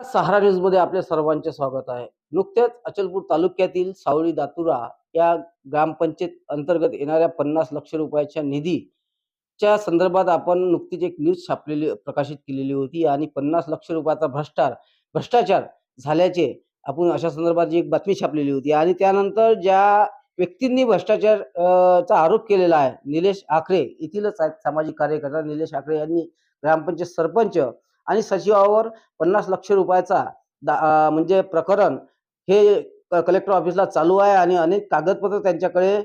सहारा न्यूजमध्ये आपल्या सर्वांचे स्वागत आहे. नुकत्याच अचलपूर तालुक्यातील सावळी दातुरा या ग्रामपंचायत अंतर्गत येणाऱ्या पन्नास लक्ष रुपयाच्या निधीच्या संदर्भात आपण नुकतीच एक न्यूज छापलेली प्रकाशित केलेली होती आणि पन्नास लक्ष रुपयाचा भ्रष्टार भ्रष्टाचार झाल्याचे आपण अशा संदर्भात जी एक बातमी छापलेली होती आणि त्यानंतर ज्या व्यक्तींनी भ्रष्टाचार चा आरोप केलेला आहे निलेश आखरे येथीलच आहेत सामाजिक कार्यकर्ता निलेश आखरे यांनी ग्रामपंचायत सरपंच आणि सचिवावर पन्नास लक्ष रुपयाचा दा- म्हणजे प्रकरण हे क- कलेक्टर ऑफिसला चालू आहे आणि अनेक कागदपत्र त्यांच्याकडे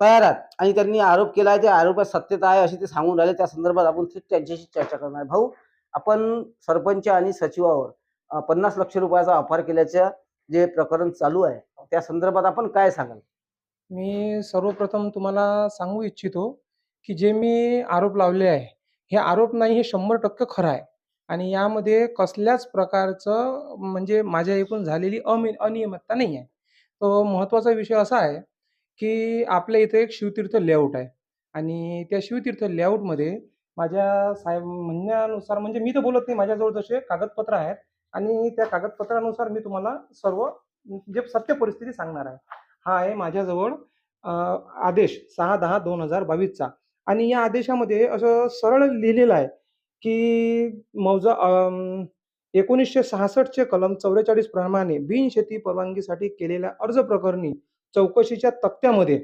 तयार आहेत. आणि त्यांनी आरोप केला आहे ते आरोपात सत्यता आहे असे ते सांगून राहिले. त्या संदर्भात आपण थेट त्यांच्याशी चर्चा करणार आहे. भाऊ आपण सरपंच आणि सचिवावर पन्नास लक्ष रुपयाचा अपार केल्याचं जे प्रकरण चालू आहे त्या संदर्भात आपण काय सांगाल? मी सर्वप्रथम तुम्हाला सांगू इच्छितो, की जे मी आरोप लावले आहे, हे आरोप नाही हे 100% खरं आहे आणि यामध्ये कसल्याच प्रकारचं म्हणजे माझ्या एकूण झालेली अमि अनियमितता नाही आहे. तो महत्त्वाचा विषय असा आहे, की आपल्या इथे एक शिवतीर्थ लेआउट आहे आणि त्या शिवतीर्थ लेआउटमध्ये माझ्या साहेब म्हणण्यानुसार म्हणजे मी तर बोलत नाही, माझ्याजवळ तसे कागदपत्र आहेत आणि त्या कागदपत्रानुसार मी तुम्हाला सर्व जे सत्य परिस्थिती सांगणार आहे. हा आहे माझ्याजवळ आदेश सहा दहा दोन हजार बावीसचा आणि या आदेशामध्ये असं सरळ लिहिलेलं आहे, की मौजा एकोणीसशे सहासष्टचे कलम 44 प्रमाणे बिनशेती परवानगीसाठी केलेल्या अर्ज प्रकरणी चौकशीच्या तक्त्यामध्ये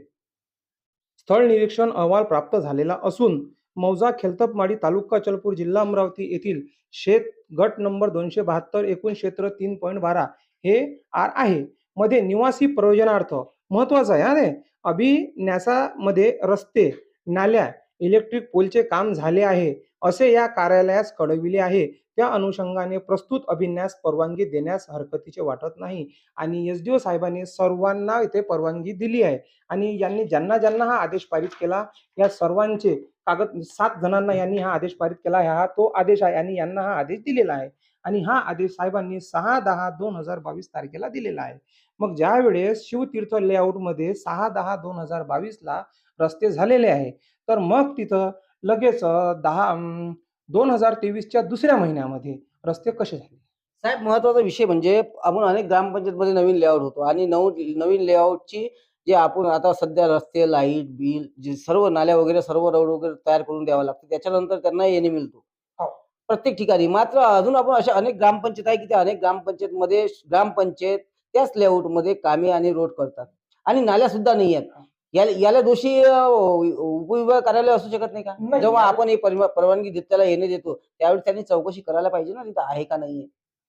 स्थळ निरीक्षण अहवाल प्राप्त झालेला असून मौजा खेलतपमाडी तालुका चलपूर जिल्हा अमरावती येथील शेत गट नंबर 272 एकूण क्षेत्र 3.12 हे आर आहे. मध्ये निवासी प्रयोजनार्थ महत्वाचं आहे अभिन्यासामध्ये रस्ते, नाल्या, इलेक्ट्रिक पोलचे काम झाले आहे, असे या कार्यालयास कळविले आहे. त्या अनुषंगाने प्रस्तुत अभिन्यास परवानगी देण्यास हरकतीचे वाटत नाही आणि एस-डी-ओ साहेबांनी सर्वांना इथे परवानगी दिली आहे आणि यांनी ज्यांना ज्यांना हा आदेश पारित केला, या सर्वांचे कागद सात जणांना यांनी हा आदेश पारित केला हा तो आदेश आहे आणि यांना हा आदेश दिलेला आहे आणि हा आदेश साहेबांनी 6/10/2022 तारखेला दिलेला आहे. मग ज्यावेळेस शिवतीर्थ लेआउटमध्ये 6/10/2022 ला रस्ते झालेले आहे, तर मग तिथं लगेच अ, 10 अं, 2023 च्या दुसऱ्या महिन्यामध्ये रस्ते कसे झाले? साहेब महत्त्वाचा विषय म्हणजे आपण अनेक ग्रामपंचायतमध्ये नवीन लेआउट होतो आणि नऊ नवीन लेआउटची जे आपण आता सध्या रस्ते, लाइट, बिल जे सर्व नाल्या वगैरे सर्व रोड वगैरे तयार करून द्यावं लागतं. त्याच्यानंतर त्यांना येणे मिळतो. हो. प्रत्येक ठिकाणी. मात्र अजून आपण अशा अनेक ग्रामपंचायत आहे, की त्या अनेक ग्रामपंचायतमध्ये ग्रामपंचायत त्याच लेआउटमध्ये कामे आणि रोड करतात आणि नाल्या सुद्धा नाही आहेत. याला दोषी उपविभाग कार्यालय असू शकत नाही का? जेव्हा आपण ही परवा परवानगी देत त्याला येणे देतो, त्यावेळी त्यांनी चौकशी करायला पाहिजे ना तिथं आहे का नाहीये?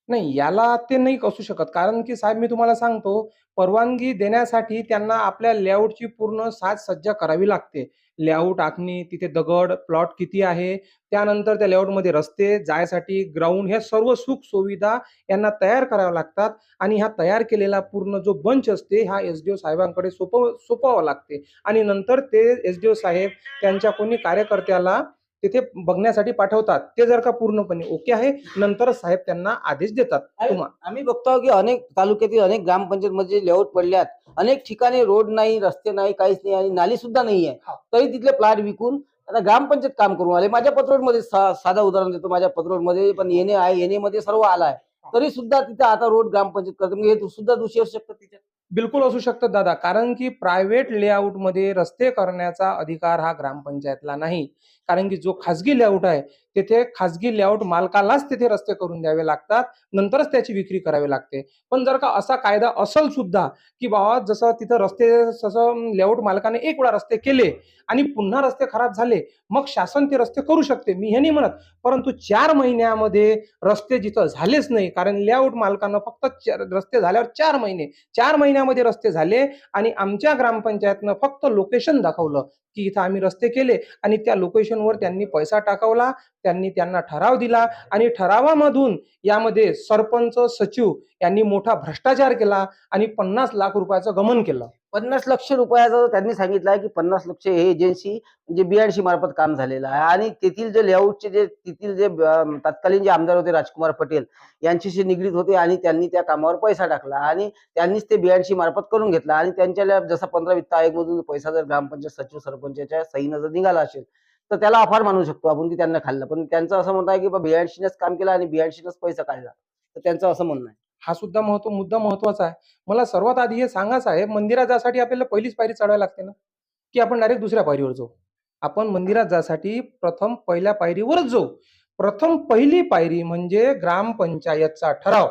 नाही, याला ते नाही असू शकत. कारण की साहेब मी तुम्हाला सांगतो, परवानगी देण्यासाठी त्यांना आपल्या लेआउटची पूर्ण साज-सज्जा करावी लागते. लेआउट आखणी, तिथे दगड, प्लॉट किती आहे, त्यानंतर त्या लेआउटमध्ये रस्ते, जायसाठी ग्राउंड ह्या सर्व सुख-सुविधा यांना तयार कराव्या लागतात आणि हा तयार केलेला पूर्ण जो बंच असते, हा एस-डी-ओ साहेबांकडे सोपव सोपवावा लागते आणि नंतर ते एस-डी-ओ साहेब त्यांच्या कोणी कार्यकर्त्याला तिथे बघण्यासाठी पाठवतात. ते जर का पूर्णपणे ओके आहे, नंतरच साहेब त्यांना आदेश देतात. आम्ही बघतो की अनेक तालुक्यातील अनेक ग्रामपंचायतमध्ये लेआउट पडल्यात. अनेक ठिकाणी रोड नाही, रस्ते नाही, काहीच नाही आणि नाली सुद्धा नाहीये. हा. तरी तिथले प्लॉट विकून आता ग्रामपंचायत काम करून आले. माझ्या पत्रोडमध्ये सा साधं उदाहरण देतो. माझ्या पत्रोडमध्ये पण येणे आहे, येणेमध्ये सर्व आलाय. तरी सुद्धा तिथे आता रोड ग्रामपंचायत करते. मग हे सुद्धा दोषी असू शकतात तिच्यात. बिलकुल असू शकतात दादा. कारण की प्रायव्हेट लेआउटमध्ये रस्ते करण्याचा अधिकार हा ग्रामपंचायतला नाही. कारण की जो खाजगी लेआउट आहे, तिथे खाजगी लेआउट मालकालाच तिथे रस्ते करून द्यावे लागतात. नंतरच त्याची विक्री करावी लागते. पण जर का असा कायदा असेल सुद्धा, की बाबा जसं तिथं रस्ते जसं लेआउट मालकाने एक वेळा रस्ते केले आणि पुन्हा रस्ते खराब झाले, मग शासन ते रस्ते करू शकते. मी हे नाही म्हणत. परंतु चार महिन्यामध्ये रस्ते जिथं झालेच नाही, कारण लेआउट मालकानं फक्त च रस्ते झाल्यावर चार महिने चार महिन्यामध्ये रस्ते झाले आणि आमच्या ग्रामपंचायतनं फक्त लोकेशन दाखवलं, की इथं आम्ही रस्ते केले आणि त्या लोकेशन लोकेशनवर त्यांनी पैसा टाकवला. त्यांनी त्यांना ठराव दिला आणि ठरावामधून यामध्ये सरपंच, सचिव यांनी मोठा भ्रष्टाचार केला आणि 50 लाख रुपयाचं गमन केलं. 50 लक्ष रुपयाचं त्यांनी सांगितलं आहे, की 50 लक्ष हे एजन्सी म्हणजे बी मार्फत काम झालेलं आहे आणि तेथील जे लेआउटचे जे तेथील जे तत्कालीन जे आमदार होते राजकुमार पटेल यांच्याशी निगडीत होते आणि त्यांनी त्या कामावर पैसा टाकला आणि त्यांनीच ते बी मार्फत करून घेतला आणि त्यांच्या जसा 15 वित्त आयोगमधून पैसा जर ग्रामपंचायत सचिव सरपंचाच्या सहीनं जर निघाला असेल, तर त्याला अफार मानू शकतो आपण की त्यांना खाल्लं. पण त्यांचं असं म्हणणं आहे की बा काम केलं आणि बियाणशीनच पैसा काढला. तर त्यांचं असं म्हणणं आहे. हा सुद्धा महत्त्व मुद्दा महत्त्वाचा आहे. मला सर्वात आधी हे सांगा आहे मंदिरात जासाठी आपल्याला पहिलीच पायरी चढावी लागते ना? की आपण डायरेक्ट दुसऱ्या पायरीवर जाऊ. आपण मंदिरात जासाठी प्रथम पहिल्या पायरीवरच जाऊ. प्रथम पहिली पायरी म्हणजे ग्रामपंचायतचा ठराव.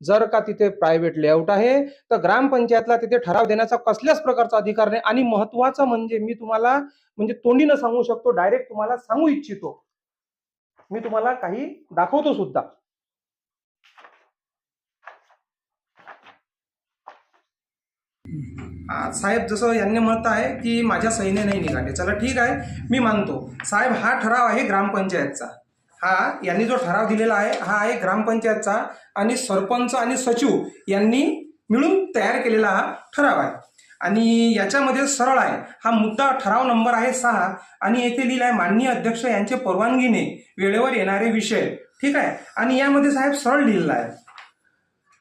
जर का तिथे प्रायव्हेट लेआउट आहे तर ग्रामपंचायतला तिथे ठराव देण्याचा कसल्याच प्रकारचा अधिकार नाही. आणि महत्वाचं म्हणजे मी तुम्हाला म्हणजे तोंडीनं सांगू शकतो डायरेक्ट तुम्हाला सांगू इच्छितो. मी तुम्हाला काही दाखवतो सुद्धा. साहेब जसं यांनी म्हणत आहे की माझ्या सैन्य नाही निघाले. चला ठीक आहे. मी मानतो. साहेब हा ठराव आहे ग्रामपंचायतचा. हा यांनी जो ठराव दिलेला आहे हा आहे ग्रामपंचायतचा आणि सरपंच आणि सचिव यांनी मिळून तयार केलेला हा ठराव आहे. आणि याच्यामध्ये सरळ आहे. हा मुद्दा ठराव नंबर आहे सहा आणि येथे लिहिलं आहे माननीय अध्यक्ष यांचे परवानगीने वेळेवर येणारे विषय. ठीक आहे? आणि यामध्ये साहेब सरळ लिहिलेला आहे.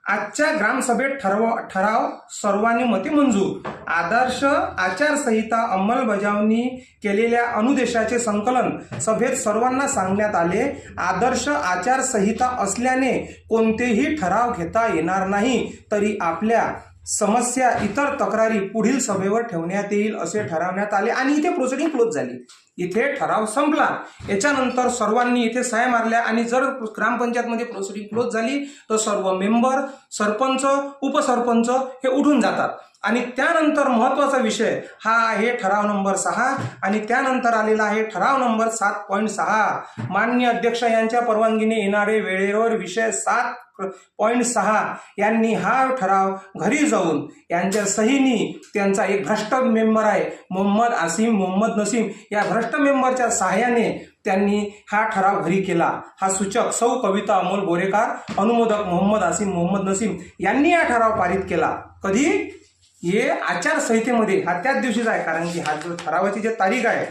आजच्या ग्रामसभेत ठरव ठराव सर्वानुमते मंजूर आदर्श आचारसंहिता अंमलबजावणी केलेल्या अनुदेशाचे संकलन सभेत सर्वांना सांगण्यात आले. आदर्श आचारसंहिता असल्याने कोणतेही ठराव घेता येणार नाही तरी आपल्या समस्या इतर तक्रारी पुढील सभेवर ठेवण्यात येईल असे ठरवण्यात आले आणि इथे प्रोसिडिंग क्लोज झाली. इथे ठराव संपला. याच्यानंतर सर्वांनी इथे सह्या मारल्या आणि जर ग्रामपंचायतमध्ये प्रोसिडिंग क्लोज झाली तर सर्व मेंबर सरपंच उपसरपंच हे उठून जातात. आणि त्यानंतर महत्त्वाचा विषय हा आहे ठराव नंबर सहा. आणि त्यानंतर आलेला आहे ठराव नंबर सात पॉईंट सहा. मान्य अध्यक्ष यांच्या परवानगीने येणारे वेळेवर विषय सात पॉईंट सहा यांनी हा ठराव घरी जाऊन यांच्या सहीनी त्यांचा एक भ्रष्ट मेंबर आहे मोहम्मद आसिम मोहम्मद नसीम या भ्रष्ट मेंबरच्या सहाय्याने त्यांनी हा ठराव घरी केला. हा सूचक सौ कविता अमोल बोरेकार अनुमोदक मोहम्मद आसिम मोहम्मद नसीम यांनी हा ठराव पारित केला. कधी? हे आचारसंहितेमध्ये हा त्याच दिवशीच आहे कारण की हा जो ठरावाची जी तारीख आहे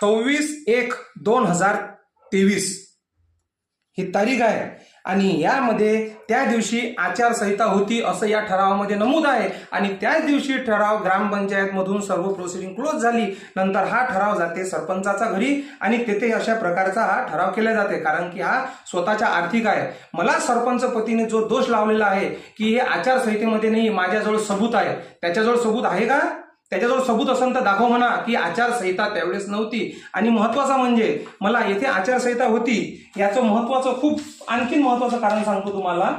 सव्वीस एक दोन हजार तेवीस ही तारीख आहे. आणि यामध्ये त्या दिवशी आचारसंहिता होती असं या ठरावामध्ये नमूद आहे. आणि त्याच दिवशी ठराव ग्रामपंचायतमधून सर्व प्रोसिडिंग क्लोज झाली. नंतर हा ठराव जाते सरपंचाचा घरी आणि तेथे अशा प्रकारचा हा ठराव केला जाते. कारण की हा स्वतःच्या आर्थिक आहे. मला सरपंच पतीने जो दोष लावलेला आहे की हे आचारसंहितेमध्ये नाही माझ्याजवळ सबूत आहे. त्याच्याजवळ सबूत आहे का? त्याच्याजवळ सबूत असेल तर दाखव म्हणा की आचारसंहिता त्यावेळेस नव्हती. आणि महत्वाचं म्हणजे मला येथे आचारसंहिता होती याचं महत्वाचं खूप आणखीन महत्वाचं कारण सांगतो तुम्हाला.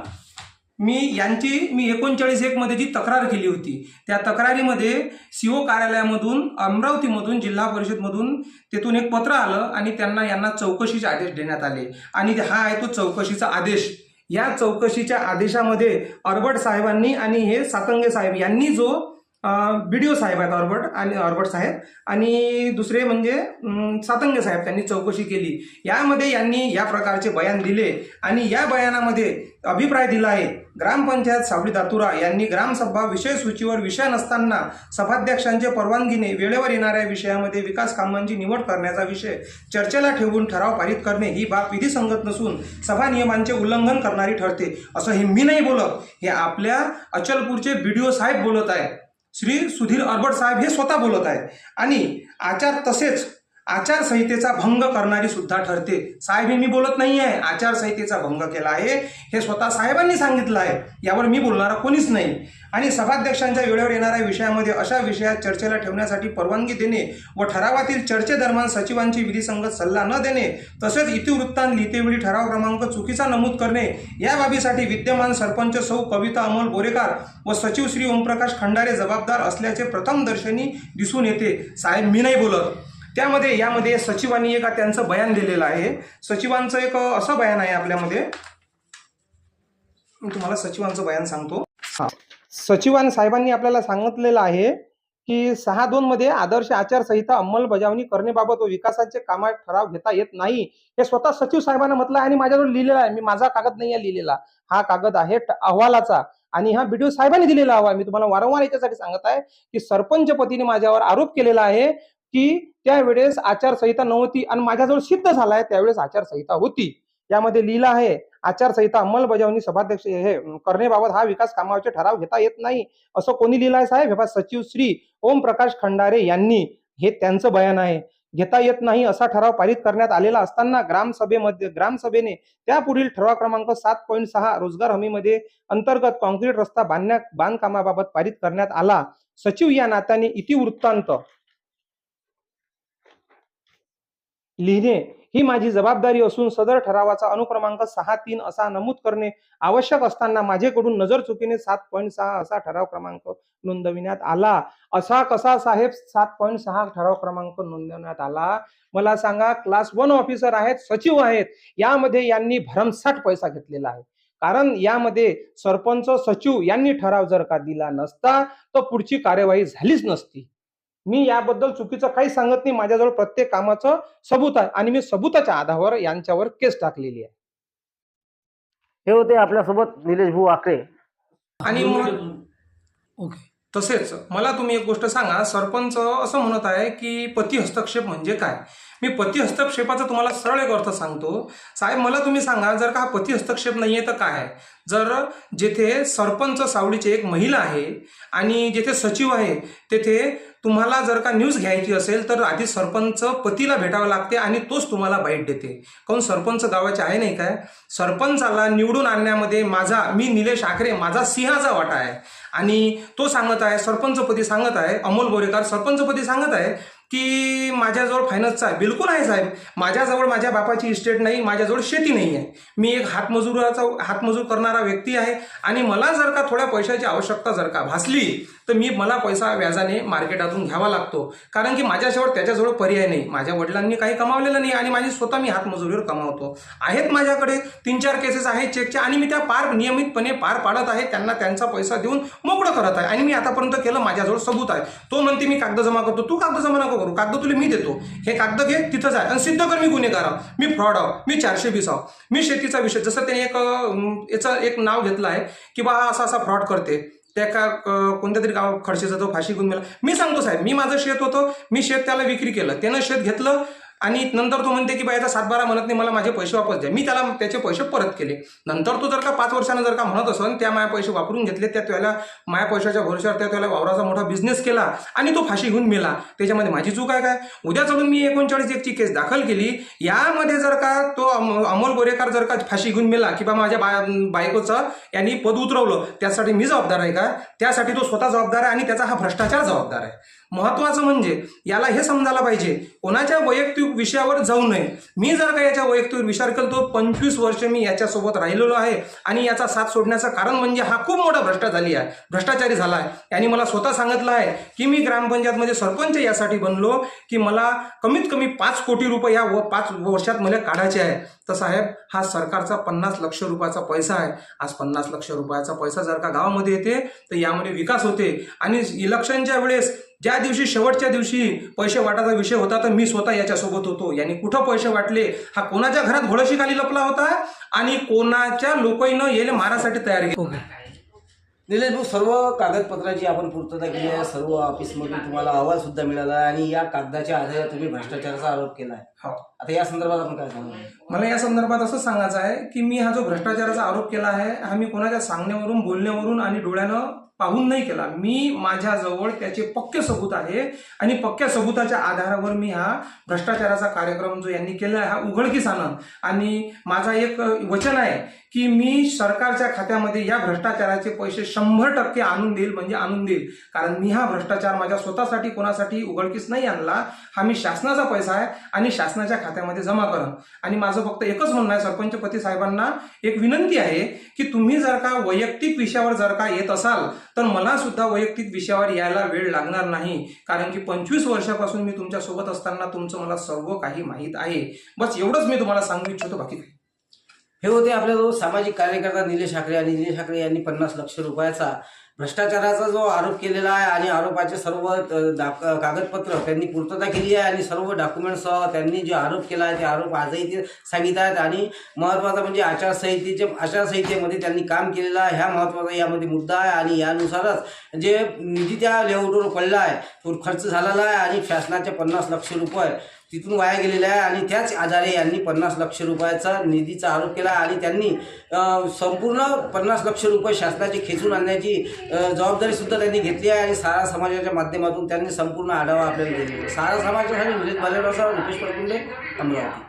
मी यांची मी एकोणचाळीस एकमध्ये जी तक्रार केली होती त्या तक्रारीमध्ये सी ओ कार्यालयामधून अमरावतीमधून जिल्हा परिषदमधून तेथून एक पत्र आलं आणि त्यांना यांना चौकशीचे आदेश देण्यात आले. आणि हा आहे तो चौकशीचा आदेश. या चौकशीच्या आदेशामध्ये अरबट साहेबांनी आणि हे सातंगे साहेब यांनी जो बीडीओ साहेब आहेत ऑर्बर्ट आणि ऑर्बर्ट साहेब. आणि दुसरे म्हणजे अं, सातंगे साहेब त्यांनी चौकशी केली. यामध्ये यांनी या प्रकारचे बयान दिले आणि या बयानामध्ये अभिप्राय दिला आहे. ग्रामपंचायत सावळी दातुरा यांनी ग्रामसभा विषय सूचीवर विषय नसताना सभाध्यक्षांचे परवानगीने वेळेवर येणाऱ्या विषयामध्ये विकास कामांची निवड करण्याचा विषय चर्चेला ठेवून ठराव पारित करणे ही बाब विधिसंगत नसून सभा नियमांचे उल्लंघन करणारी ठरते असं हे मी नाही बोलत. हे आपल्या अचलपूरचे बी डी ओ साहेब बोलत आहे श्री सुधीर अरबट साहेब हे स्वतः बोलत आहे आणि आचार तसेच आचारसंहितेचा भंग करणारी सुद्धा ठरते. साहेब हे मी बोलत नाही आहे आचारसंहितेचा भंग केला आहे. हे स्वतः साहेबांनी सांगितलं आहे. यावर मी बोलणारा कोणीच नाही. आणि सभाध्यक्षांच्या वेळेवर येणाऱ्या विषयामध्ये अशा विषयात चर्चेला ठेवण्यासाठी परवानगी देणे व ठरावातील चर्चेदरम्यान सचिवांची विधिसंगत सल्ला न देणे तसेच इतिवृत्तांत लिहितेवेळी ठराव क्रमांक चुकीचा नमूद करणे या बाबीसाठी विद्यमान सरपंच सौ कविता अमोल बोरेकार व सचिव श्री ओमप्रकाश खंडारे जबाबदार असल्याचे प्रथम दर्शनी दिसून येते. साहेब मी नाही बोलत. त्यामध्ये यामध्ये सचिवांनी एका त्यांचं बयान दिलेलं आहे. सचिवांचं एक असं बयान आहे आपल्यामध्ये. मी तुम्हाला सचिवांचं बयान सांगतो. हा. सचिवान साहेबांनी आपल्याला सांगितलेलं आहे की सहा दोन मध्ये आदर्श आचारसंहिता अंमलबजावणी करण्याबाबत व विकासाचे कामात ठराव घेता येत नाही. हे स्वतः सचिव साहेबांना म्हटलं आणि माझ्याजवळ लिहिलेलं आहे. मी माझा कागद नाही आहे लिहिलेला. हा कागद आहे अहवालाचा. आणि हा बीडीओ साहेबांनी दिलेला अहवाल मी तुम्हाला वारंवार याच्यासाठी सांगत आहे की सरपंच पतीने माझ्यावर आरोप केलेला आहे की त्यावेळेस आचारसंहिता नव्हती आणि माझ्याजवळ सिद्ध झालाय त्यावेळेस आचारसंहिता होती. यामध्ये लिहिलं आहे आचारसंहिता अंमलबजावणी सभाध्यक्ष हे करण्याबाबत हा विकास कामाचे ठराव घेता येत नाही असं कोणी लिहिलं आहे साहेब? हे सचिव श्री ओम प्रकाश खंडारे यांनी हे त्यांचं बयान आहे. घेता येत नाही असा ठराव पारित करण्यात आलेला असताना ग्रामसभेमध्ये ग्रामसभेने त्यापुढील ठराव क्रमांक सात पॉईंट सहा रोजगार हमीमध्ये अंतर्गत कॉन्क्रीट रस्ता बांधण्या बांधकामाबाबत पारित करण्यात आला. सचिव या नात्याने इतिवृत्तांत लिहिणे ही माझी जबाबदारी असून सदर ठरावाचा अनुक्रमांक सहा तीन असा नमूद करणे आवश्यक असताना माझ्याकडून नजर चुकीने सात पॉईंट सहा असा ठराव क्रमांक नोंदविण्यात आला. असा कसा साहेब सात पॉईंट सहा ठराव क्रमांक नोंदवण्यात आला? मला सांगा क्लास वन ऑफिसर आहेत सचिव आहेत यामध्ये यांनी भरमसाठ पैसा घेतलेला आहे. कारण यामध्ये सरपंच सचिव यांनी ठराव जर का दिला नसता तर पुढची कार्यवाही झालीच नसती. मी याबद्दल चुकीचं काही सांगत नाही. माझ्याजवळ प्रत्येक कामाचं सबूत आहे. आणि मी सबूताच्या आधारावर यांच्यावर केस टाकलेली आहे. हे होते आपल्यासोबत निलेश भाऊ आकरे. आणि मग ओके. तसेच मला तुम्ही एक गोष्ट सांगा. सरपंच असं म्हणत आहे की पती हस्तक्षेप म्हणजे काय? मी पती हस्तक्षेपाचा तुम्हाला सरळ एक अर्थ सांगतो. साहेब मला तुम्ही सांगा जर का हा पती हस्तक्षेप नाही आहे तर काय आहे? जर जेथे सरपंच सावळीची एक महिला आहे आणि जेथे सचिव आहे तेथे तुम्हाला जर का न्यूज घ्यायची असेल तर आधी सरपंच पतीला भेटावं लागते आणि तोच तुम्हाला बाईट देते. काऊन सरपंच गावाचे आहे नाही काय? सरपंचाला निवडून आणण्यामध्ये माझा मी निलेश आखरे माझा सिंहाचा वाटा आहे. आणि तो सांगत आहे सरपंचपदी सांगत आहे अमोल बोरेकर सरपंचपदी सांगत आहे की माझ्याजवळ फायनान्सचा आहे. बिलकुल आहे साहेब. माझ्याजवळ माझ्या बापाची इस्टेट नाही माझ्याजवळ शेती नाही आहे मी एक हातमजुराचा हातमजूर करणारा व्यक्ती आहे आणि मला जर का थोड्या पैशाची आवश्यकता जर का भासली तर मी मला पैसा व्याजाने मार्केटातून घ्यावा लागतो. कारण की माझ्याजवळ त्याच्याजवळ पर्याय नाही. माझ्या वडिलांनी काही कमावलेलं नाही आणि माझी स्वतः मी हातमजुरीवर कमावतो. आहेत माझ्याकडे तीन चार केसेस आहेत चेकच्या आणि मी त्या पार नियमितपणे पार पाडत आहे. त्यांना त्यांचा पैसा देऊन मोकळं करत आहे. आणि मी आतापर्यंत केलं माझ्याजवळ सबूत आहे. तो म्हणते मी कागद जमा करतो. तू कागद जमा नको करू. कागद तुला मी देतो. हे कागद घे तिथंच आहे. आणि सिद्ध कर मी गुन्हेगार आहो. मी फ्रॉड आहो. मी चारशे वीस आहो. मी शेतीचा विषय जसं त्याने एक याचं एक नाव घेतलं आहे की बा असा असा फ्रॉड करते. त्या का कोणत्या तरी गाव खडशेचा तो फाशी घेऊन गेला मी सांगतो साहेब मी माझं शेत होतं मी शेत त्याला विक्री केलं. त्यानं शेत घेतलं आणि नंतर तो म्हणते की बायचा सातबारा म्हणत नाही मला माझे पैसे वापस द्या. मी त्याला त्याचे पैसे परत केले. नंतर तो जर का पाच वर्षानं जर का म्हणत असेल त्या माया पैसे वापरून घेतले त्या त्याला माया पैशाच्या भरोश्यावर त्या त्याला वावराचा मोठा बिझनेस केला आणि तो फाशी घेऊन मेला. त्याच्यामध्ये माझी चूक आहे काय? उद्या चढून मी एकोणचाळीस एकची केस दाखल केली. यामध्ये जर का तो अमोल बोरेकर जर का फाशी घेऊन मेला किंवा माझ्या बा बायकोचं यांनी पद उतरवलं त्यासाठी मी जबाबदार आहे का? त्यासाठी तो स्वतः जबाबदार आहे आणि त्याचा हा भ्रष्टाचार जबाबदार आहे. महत्वाचं म्हणजे याला हे समजायला पाहिजे कोणाच्या वैयक्तिक विषयावर जाऊ नये. मी जर का याच्या वैयक्तिक विचार करतो पंचवीस वर्ष मी याच्यासोबत राहिलेलो आहे आणि याचा साथ सोडण्याचं कारण म्हणजे हा खूप मोठा भ्रष्टा झाली आहे भ्रष्टाचारी झाला आहे. यांनी मला स्वतः सांगितलं आहे की मी ग्रामपंचायतमध्ये सरपंच यासाठी बनलो की मला कमीत कमी पाच कोटी रुपये या व पाच वर्षात मला काढायचे आहे. तर साहेब हा सरकारचा पन्नास लक्ष रुपयाचा पैसा आहे. आज पन्नास लक्ष रुपयाचा पैसा जर का गावामध्ये येते तर यामध्ये विकास होते. आणि इलेक्शनच्या वेळेस ज्या दिवशी शेवटच्या दिवशी पैसे वाटायचा विषय होता तर मी स्वतः याच्यासोबत होतो. यांनी कुठं पैसे वाटले? हा कोणाच्या घरात घोडशी खाली लपला होता? आणि कोणाच्या लोकांना येले मारासाठी तयार केले? निलेश भाऊ सर्व कागदपत्राची आपण पूर्तता केली आहे सर्व ऑफिसमधून तुम्हाला अहवाल सुद्धा मिळाला आहे. आणि या कागदाच्या आधारे तुम्ही भ्रष्टाचाराचा आरोप केला आहे. हो. आता या संदर्भात आपण काय सांगू? मला या संदर्भात असं सांगायचं आहे की मी हा जो भ्रष्टाचाराचा आरोप केला आहे हा मी कोणाच्या सांगण्यावरून बोलण्यावरून आणि डोळ्यानं पाहून नाही केला. मी माझ्याजवळ त्याचे पक्के सबूत आहे आणि पक्क्या सबूताच्या आधारावर मी हा भ्रष्टाचाराचा कार्यक्रम जो यांनी केला हा उघडकीस आणन. आणि माझा एक वचन आहे की मी सरकारच्या खात्यामध्ये या भ्रष्टाचाराचे पैसे शंभर टक्के आणून देईल म्हणजे आणून देईल. कारण मी हा भ्रष्टाचार माझ्या स्वतःसाठी कोणासाठी उघडकीस नाही आणला. हा मी शासनाचा पैसा आहे आणि शासनाच्या खात्यामध्ये जमा करा आणि माझं फक्त एकच म्हणणं आहे सरपंचपती साहेबांना एक विनंती आहे की तुम्ही जर का वैयक्तिक विषयावर जर का येत असाल तर मला सुद्धा वैयक्तिक विषयावर यायला वेळ लागणार नाही. कारण की पंचवीस वर्षापासून मी तुमच्यासोबत असताना तुमचं मला सर्व काही माहीत आहे. बस एवढंच मी तुम्हाला सांगू इच्छितो बाकी काही. हे होते आपल्याजवळ सामाजिक कार्यकर्ता निलेश ठाकरे आणि निलेश ठाकरे यांनी पन्नास लक्ष रुपयाचा भ्रष्टाचाराचा जो आरोप केलेला आहे आणि आरोपाचे सर्व कागदपत्र त्यांनी पूर्तता केली आहे आणि सर्व डॉक्युमेंटसह त्यांनी जे आरोप केला आहे ते आरोप आजही ते सांगित आहेत आणि महत्त्वाचा म्हणजे आचारसंहितेचे आचारसंहितेमध्ये त्यांनी काम केलेलं आहे. ह्या महत्त्वाचा यामध्ये मुद्दा आहे आणि यानुसारच जे निधी त्या लेआउटवर पडला आहे तो खर्च झालेला आहे आणि शासनाचे पन्नास लक्ष रुपये तिथून वाया गेलेल्या आहे आणि त्याच आजारे यांनी पन्नास लक्ष रुपयाचा निधीचा आरोप केला आणि त्यांनी संपूर्ण पन्नास लक्ष रुपये शासनाची खेचून आणण्याची जबाबदारीसुद्धा त्यांनी घेतली आहे आणि सारा समाजाच्या माध्यमातून त्यांनी संपूर्ण आढावा आपल्याला दिलेला आहे. सारा समाजासाठी निलेश बालेराव रुपेश पडकुंडे अमरावती.